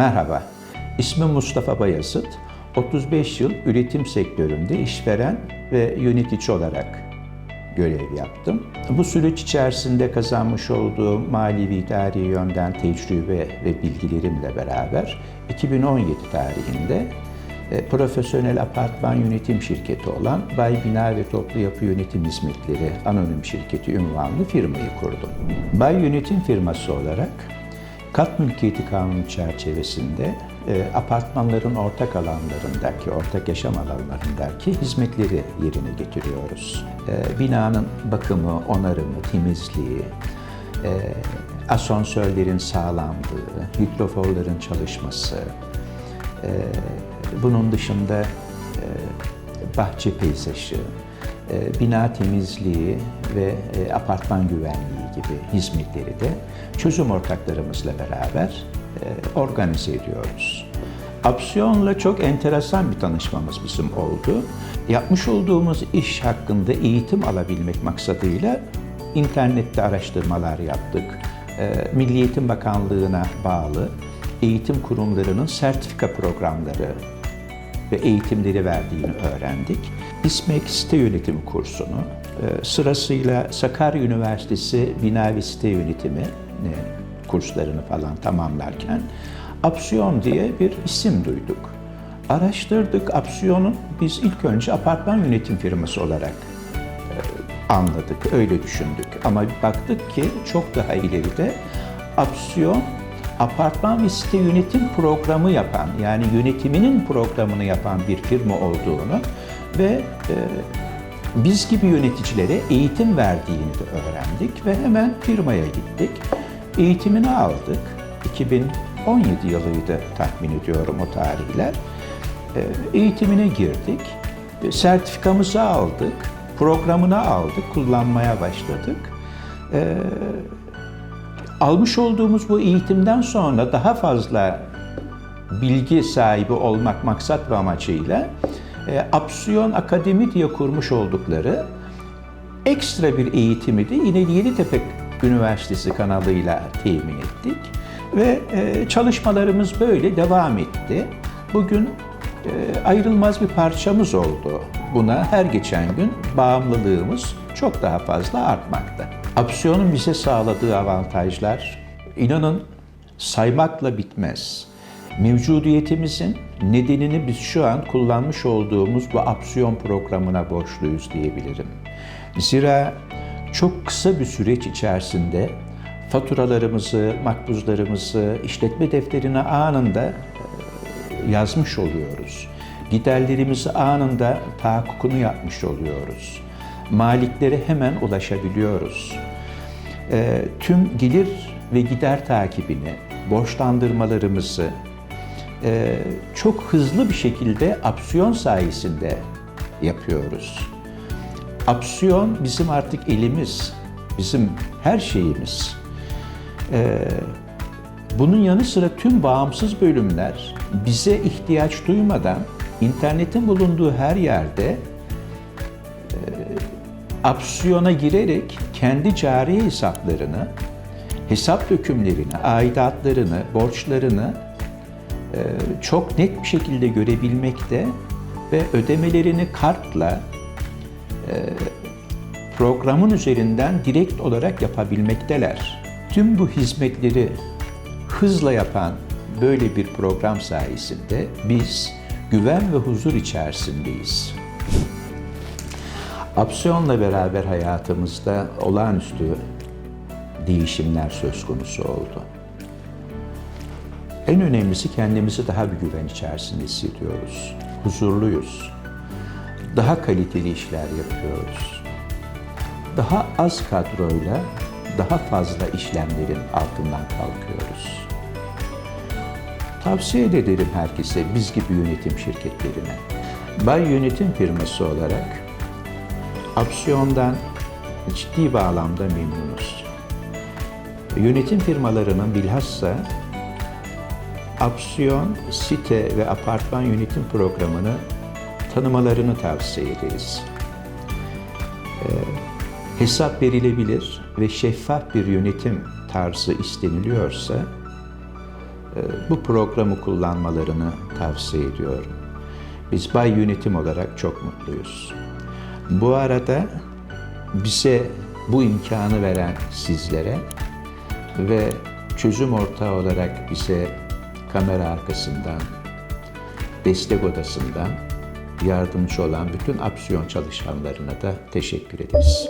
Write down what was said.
Merhaba, ismim Mustafa Bayazıt. 35 yıl üretim sektöründe işveren ve yönetici olarak görev yaptım. Bu süreç içerisinde kazanmış olduğum mali ve idari yönden tecrübe ve bilgilerimle beraber 2017 tarihinde e, profesyonel apartman yönetim şirketi olan Bay Bina ve Toplu Yapı Yönetim Hizmetleri Anonim Şirketi ünvanlı firmayı kurdum. Bay Yönetim firması olarak kat mülkiyeti kanunu çerçevesinde e, apartmanların ortak alanlarındaki, ortak yaşam alanlarındaki hizmetleri yerine getiriyoruz. E, binanın bakımı, onarımı, temizliği, e, asansörlerin sağlamlığı, hidroforların çalışması, e, bunun dışında e, bahçe peyzajı, e, bina temizliği ve e, apartman güvenliği gibi hizmetleri de çözüm ortaklarımızla beraber e, organize ediyoruz. Apsiyon'la çok enteresan bir tanışmamız bizim oldu. Yapmış olduğumuz iş hakkında eğitim alabilmek maksadıyla internette araştırmalar yaptık. E, Milli Eğitim Bakanlığı'na bağlı eğitim kurumlarının sertifika programları ve eğitimleri verdiğini öğrendik. İSMEK site yönetimi kursunu sırasıyla Sakarya Üniversitesi Bina ve Site Yönetimi e, kurslarını falan tamamlarken Apsiyon diye bir isim duyduk. Araştırdık Apsiyon'un biz ilk önce apartman yönetim firması olarak e, anladık, öyle düşündük. Ama baktık ki çok daha ileride Apsiyon apartman ve site yönetim programı yapan, yani yönetiminin programını yapan bir firma olduğunu ve e, biz gibi yöneticilere eğitim verdiğini de öğrendik ve hemen firmaya gittik. Eğitimini aldık. 2017 yılıydı tahmin ediyorum o tarihler. E, eğitimine girdik. E, Sertifikamızı aldık. Programını aldık. Kullanmaya başladık. E, almış olduğumuz bu eğitimden sonra daha fazla bilgi sahibi olmak maksat ve amacıyla e, Apsiyon Akademi diye kurmuş oldukları ekstra bir eğitimi de yine Yeditepe Üniversitesi kanalıyla temin ettik. Ve e, çalışmalarımız böyle devam etti. Bugün e, ayrılmaz bir parçamız oldu. Buna her geçen gün bağımlılığımız çok daha fazla artmakta. Apsiyonun bize sağladığı avantajlar, inanın saymakla bitmez. Mevcudiyetimizin nedenini biz şu an kullanmış olduğumuz bu apsiyon programına borçluyuz diyebilirim. Zira çok kısa bir süreç içerisinde faturalarımızı, makbuzlarımızı işletme defterine anında e, yazmış oluyoruz. Giderlerimizi anında tahakkukunu yapmış oluyoruz. Maliklere hemen ulaşabiliyoruz. E, tüm gelir ve gider takibini, borçlandırmalarımızı e, çok hızlı bir şekilde apsiyon sayesinde yapıyoruz. Apsiyon bizim artık elimiz, bizim her şeyimiz. Ee, bunun yanı sıra tüm bağımsız bölümler bize ihtiyaç duymadan internetin bulunduğu her yerde e, apsiyona girerek kendi cari hesaplarını, hesap dökümlerini, aidatlarını, borçlarını e, çok net bir şekilde görebilmekte ve ödemelerini kartla e, programın üzerinden direkt olarak yapabilmekteler. Tüm bu hizmetleri hızla yapan böyle bir program sayesinde biz güven ve huzur içerisindeyiz. Apsiyonla beraber hayatımızda olağanüstü değişimler söz konusu oldu. En önemlisi kendimizi daha bir güven içerisinde hissediyoruz. Huzurluyuz. Daha kaliteli işler yapıyoruz. Daha az kadroyla daha fazla işlemlerin altından kalkıyoruz. Tavsiye ederim herkese biz gibi yönetim şirketlerine. Bay Yönetim firması olarak Apsiyon'dan ciddi bağlamda memnunuz. Yönetim firmalarının bilhassa Apsiyon, site ve apartman yönetim programını tanımalarını tavsiye ederiz. Ee, hesap verilebilir ve şeffaf bir yönetim tarzı isteniliyorsa e, bu programı kullanmalarını tavsiye ediyorum. Biz Bay Yönetim olarak çok mutluyuz. Bu arada bize bu imkanı veren sizlere ve çözüm ortağı olarak bize kamera arkasından, destek odasından yardımcı olan bütün Apsiyon çalışanlarına da teşekkür ederiz.